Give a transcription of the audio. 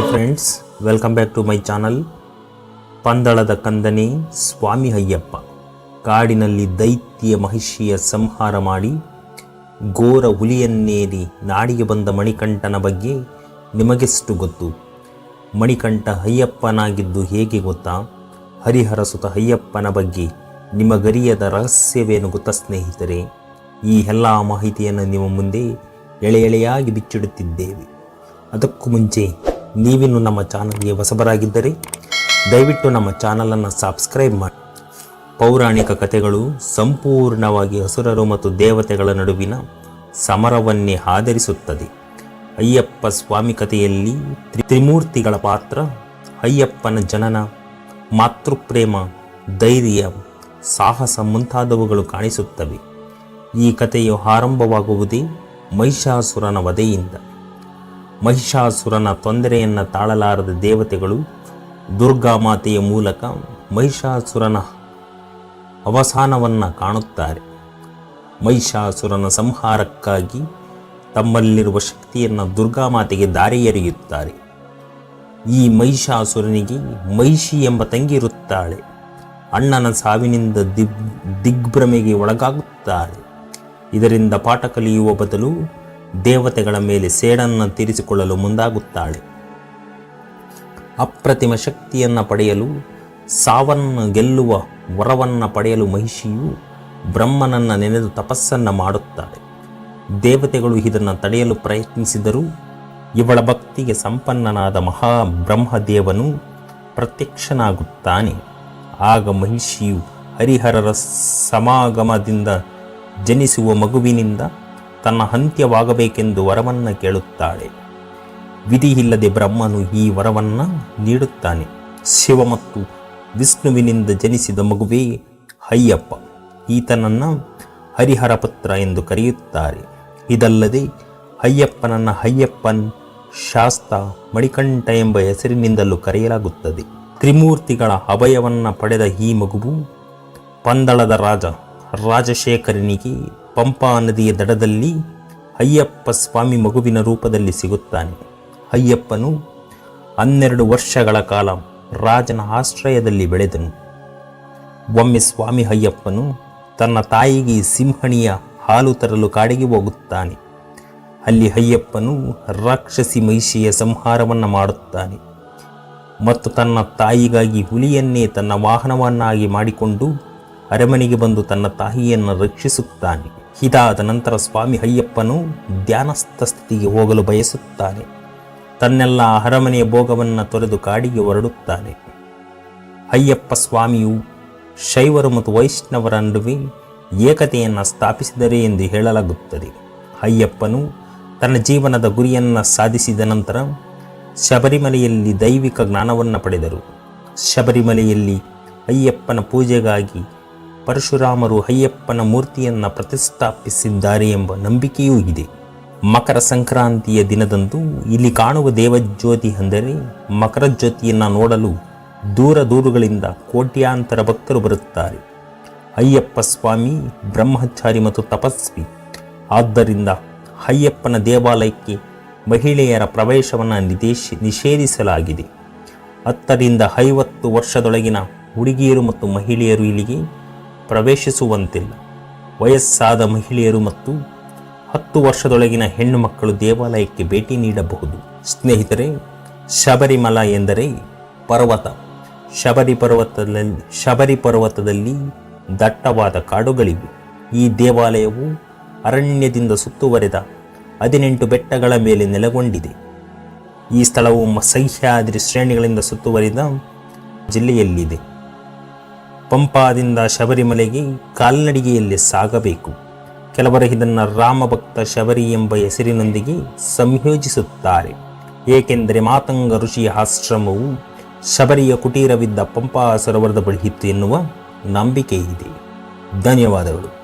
Hi friends welcome back to my channel ಪಂದಳದ ಕಂದನೆ ಸ್ವಾಮಿ ಅಯ್ಯಪ್ಪ. ಕಾಡಿನಲ್ಲಿ ದೈತ್ಯ ಮಹಿಷಿಯ ಸಂಹಾರ ಮಾಡಿ ಘೋರ ಹುಲಿಯನ್ನೇರಿ ನಾಡಿಗೆ ಬಂದ ಮಣಿಕಂಠನ ಬಗ್ಗೆ ನಿಮಗೆಷ್ಟು ಗೊತ್ತು? ಮಣಿಕಂಠ ಅಯ್ಯಪ್ಪನಾಗಿದ್ದು ಹೇಗೆ ಗೊತ್ತಾ? ಹರಿಹರ ಸುತ ಅಯ್ಯಪ್ಪನ ಬಗ್ಗೆ ನಿಮಗರಿಯದ ರಹಸ್ಯವೇನು ಗೊತ್ತಾ ಸ್ನೇಹಿತರೆ? ಈ ಎಲ್ಲ ಮಾಹಿತಿಯನ್ನು ನಿಮ್ಮ ಮುಂದೆ ಎಳೆ ಎಳೆಯಾಗಿ ಬಿಚ್ಚಿಡುತ್ತಿದ್ದೇವೆ. ಅದಕ್ಕೂ ಮುಂಚೆ ನೀವಿನ್ನು ನಮ್ಮ ಚಾನಲ್ಗೆ ಹೊಸಬರಾಗಿದ್ದರೆ ದಯವಿಟ್ಟು ನಮ್ಮ ಚಾನಲನ್ನು ಸಬ್ಸ್ಕ್ರೈಬ್ ಮಾಡಿ. ಪೌರಾಣಿಕ ಕಥೆಗಳು ಸಂಪೂರ್ಣವಾಗಿ ಹಸುರರು ಮತ್ತು ದೇವತೆಗಳ ನಡುವಿನ ಸಮರವನ್ನೇ ಆಧರಿಸುತ್ತದೆ. ಅಯ್ಯಪ್ಪ ಸ್ವಾಮಿ ಕಥೆಯಲ್ಲಿ ತ್ರಿಮೂರ್ತಿಗಳ ಪಾತ್ರ, ಅಯ್ಯಪ್ಪನ ಜನನ, ಮಾತೃಪ್ರೇಮ, ಧೈರ್ಯ, ಸಾಹಸ ಮುಂತಾದವುಗಳು ಕಾಣಿಸುತ್ತವೆ. ಈ ಕಥೆಯು ಆರಂಭವಾಗುವುದೇ ಮಹಿಷಾಸುರನ ವಧೆಯಿಂದ. ಮಹಿಷಾಸುರನ ತೊಂದರೆಯನ್ನು ತಾಳಲಾರದ ದೇವತೆಗಳು ದುರ್ಗಾ ಮಾತೆಯ ಮೂಲಕ ಮಹಿಷಾಸುರನ ಅವಸಾನವನ್ನು ಕಾಣುತ್ತಾರೆ. ಮಹಿಷಾಸುರನ ಸಂಹಾರಕ್ಕಾಗಿ ತಮ್ಮಲ್ಲಿರುವ ಶಕ್ತಿಯನ್ನು ದುರ್ಗಾಮಾತೆಗೆ ದಾರಿ ಎರೆಯುತ್ತಾರೆ. ಈ ಮಹಿಷಾಸುರನಿಗೆ ಮಹಿಷಿ ಎಂಬ ತಂಗಿ ಇರುತ್ತಾಳೆ. ಅಣ್ಣನ ಸಾವಿನಿಂದ ದಿಗ್, ದಿಗ್ಭ್ರಮೆಗೆ ಒಳಗಾಗುತ್ತಾಳೆ ಇದರಿಂದ ಪಾಠ ಕಲಿಯುವ ಬದಲು ದೇವತೆಗಳ ಮೇಲೆ ಸೇಡನ್ನು ತೀರಿಸಿಕೊಳ್ಳಲು ಮುಂದಾಗುತ್ತಾಳೆ. ಅಪ್ರತಿಮ ಶಕ್ತಿಯನ್ನು ಪಡೆಯಲು ಸಾವನ್ನು ಗೆಲ್ಲುವ ವರವನ್ನು ಪಡೆಯಲು ಮಹಿಷಿಯು ಬ್ರಹ್ಮನನ್ನು ನೆನೆದು ತಪಸ್ಸನ್ನು ಮಾಡುತ್ತಾಳೆ. ದೇವತೆಗಳು ಇದನ್ನು ತಡೆಯಲು ಪ್ರಯತ್ನಿಸಿದರೂ ಇವಳ ಭಕ್ತಿಗೆ ಸಂಪನ್ನನಾದ ಮಹಾ ಬ್ರಹ್ಮದೇವನು ಪ್ರತ್ಯಕ್ಷನಾಗುತ್ತಾನೆ. ಆಗ ಮಹಿಷಿಯು ಹರಿಹರರ ಸಮಾಗಮದಿಂದ ಜನಿಸುವ ಮಗುವಿನಿಂದ ತನ್ನ ಅಂತ್ಯವಾಗಬೇಕೆಂದು ವರವನ್ನು ಕೇಳುತ್ತಾಳೆ. ವಿಧಿಯಿಲ್ಲದೆ ಬ್ರಹ್ಮನು ಈ ವರವನ್ನು ನೀಡುತ್ತಾನೆ. ಶಿವ ಮತ್ತು ವಿಷ್ಣುವಿನಿಂದ ಜನಿಸಿದ ಮಗುವೇ ಅಯ್ಯಪ್ಪ. ಈತನನ್ನು ಹರಿಹರ ಪುತ್ರ ಎಂದು ಕರೆಯುತ್ತಾರೆ. ಇದಲ್ಲದೆ ಅಯ್ಯಪ್ಪನನ್ನು ಅಯ್ಯಪ್ಪನ್ ಶಾಸ್ತ ಮಣಿಕಂಠ ಎಂಬ ಹೆಸರಿನಿಂದಲೂ ಕರೆಯಲಾಗುತ್ತದೆ. ತ್ರಿಮೂರ್ತಿಗಳ ಅಭಯವನ್ನು ಪಡೆದ ಈ ಮಗುವು ಪಂದಳದ ರಾಜ ರಾಜಶೇಖರನಿಗೆ ಪಂಪಾ ನದಿಯ ದಡದಲ್ಲಿ ಅಯ್ಯಪ್ಪ ಸ್ವಾಮಿ ಮಗುವಿನ ರೂಪದಲ್ಲಿ ಸಿಗುತ್ತಾನೆ. ಅಯ್ಯಪ್ಪನು ಹನ್ನೆರಡು ವರ್ಷಗಳ ಕಾಲ ರಾಜನ ಆಶ್ರಯದಲ್ಲಿ ಬೆಳೆದನು. ಒಮ್ಮೆ ಸ್ವಾಮಿ ಅಯ್ಯಪ್ಪನು ತನ್ನ ತಾಯಿಗೆ ಸಿಂಹಣಿಯ ಹಾಲು ತರಲು ಕಾಡಿಗೆ ಹೋಗುತ್ತಾನೆ. ಅಲ್ಲಿ ಅಯ್ಯಪ್ಪನು ರಾಕ್ಷಸಿ ಮಹಿಷಿಯ ಸಂಹಾರವನ್ನು ಮಾಡುತ್ತಾನೆ ಮತ್ತು ತನ್ನ ತಾಯಿಗಾಗಿ ಹುಲಿಯನ್ನೇ ತನ್ನ ವಾಹನವನ್ನಾಗಿ ಮಾಡಿಕೊಂಡು ಅರಮನೆಗೆ ಬಂದು ತನ್ನ ತಾಯಿಯನ್ನು ರಕ್ಷಿಸುತ್ತಾನೆ. ಇದಾದ ನಂತರ ಸ್ವಾಮಿ ಅಯ್ಯಪ್ಪನು ಧ್ಯಾನಸ್ಥ ಸ್ಥಿತಿಗೆ ಹೋಗಲು ಬಯಸುತ್ತಾನೆ. ತನ್ನೆಲ್ಲ ಅರಮನೆಯ ಭೋಗವನ್ನು ತೊರೆದು ಕಾಡಿಗೆ ಹೊರಡುತ್ತಾನೆ. ಅಯ್ಯಪ್ಪ ಸ್ವಾಮಿಯು ಶೈವರು ಮತ್ತು ವೈಷ್ಣವರ ನಡುವೆ ಏಕತೆಯನ್ನು ಸ್ಥಾಪಿಸಿದರೆ ಎಂದು ಹೇಳಲಾಗುತ್ತದೆ. ಅಯ್ಯಪ್ಪನು ತನ್ನ ಜೀವನದ ಗುರಿಯನ್ನು ಸಾಧಿಸಿದ ನಂತರ ಶಬರಿಮಲೆಯಲ್ಲಿ ದೈವಿಕ ಜ್ಞಾನವನ್ನು ಪಡೆದರು. ಶಬರಿಮಲೆಯಲ್ಲಿ ಅಯ್ಯಪ್ಪನ ಪೂಜೆಗಾಗಿ ಪರಶುರಾಮರು ಅಯ್ಯಪ್ಪನ ಮೂರ್ತಿಯನ್ನು ಪ್ರತಿಷ್ಠಾಪಿಸಿದ್ದಾರೆ ಎಂಬ ನಂಬಿಕೆಯೂ ಇದೆ. ಮಕರ ಸಂಕ್ರಾಂತಿಯ ದಿನದಂದು ಇಲ್ಲಿ ಕಾಣುವ ದೇವಜ್ಯೋತಿ ಅಂದರೆ ಮಕರ ಜ್ಯೋತಿಯನ್ನು ನೋಡಲು ದೂರ ದೂರುಗಳಿಂದ ಕೋಟ್ಯಾಂತರ ಭಕ್ತರು ಬರುತ್ತಾರೆ. ಅಯ್ಯಪ್ಪ ಸ್ವಾಮಿ ಬ್ರಹ್ಮಚಾರಿ ಮತ್ತು ತಪಸ್ವಿ. ಆದ್ದರಿಂದ ಅಯ್ಯಪ್ಪನ ದೇವಾಲಯಕ್ಕೆ ಮಹಿಳೆಯರ ಪ್ರವೇಶವನ್ನು ನಿದೇಶ ನಿಷೇಧಿಸಲಾಗಿದೆ. ಹತ್ತರಿಂದ ಐವತ್ತು ವರ್ಷದೊಳಗಿನ ಹುಡುಗಿಯರು ಮತ್ತು ಮಹಿಳೆಯರು ಇಲ್ಲಿಗೆ ಪ್ರವೇಶಿಸುವಂತಿಲ್ಲ. ವಯಸ್ಸಾದ ಮಹಿಳೆಯರು ಮತ್ತು ಹತ್ತು ವರ್ಷದೊಳಗಿನ ಹೆಣ್ಣು ಮಕ್ಕಳು ದೇವಾಲಯಕ್ಕೆ ಭೇಟಿ ನೀಡಬಹುದು. ಸ್ನೇಹಿತರೆ, ಶಬರಿಮಲ ಎಂದರೆ ಪರ್ವತ. ಶಬರಿ ಪರ್ವತದಲ್ಲಿ ಶಬರಿ ಪರ್ವತದಲ್ಲಿ ದಟ್ಟವಾದ ಕಾಡುಗಳಿವೆ. ಈ ದೇವಾಲಯವು ಅರಣ್ಯದಿಂದ ಸುತ್ತುವರೆದ ಹದಿನೆಂಟು ಬೆಟ್ಟಗಳ ಮೇಲೆ ನೆಲೆಗೊಂಡಿದೆ. ಈ ಸ್ಥಳವು ಸಹ್ಯಾದ್ರಿ ಶ್ರೇಣಿಗಳಿಂದ ಸುತ್ತುವರಿದ ಜಿಲ್ಲೆಯಲ್ಲಿದೆ. ಪಂಪಾದಿಂದ ಶಬರಿಮಲೆಗೆ ಕಾಲ್ನಡಿಗೆಯಲ್ಲಿ ಸಾಗಬೇಕು. ಕೆಲವರು ಇದನ್ನು ರಾಮಭಕ್ತ ಶಬರಿ ಎಂಬ ಹೆಸರಿನೊಂದಿಗೆ ಸಂಯೋಜಿಸುತ್ತಾರೆ. ಏಕೆಂದರೆ ಮಾತಂಗ ಋಷಿಯ ಆಶ್ರಮವು ಶಬರಿಯ ಕುಟೀರವಿದ್ದ ಪಂಪಾ ಸರೋವರದ ಬಳಿ ಇತ್ತು ಎನ್ನುವ ನಂಬಿಕೆ ಇದೆ ಧನ್ಯವಾದಗಳು.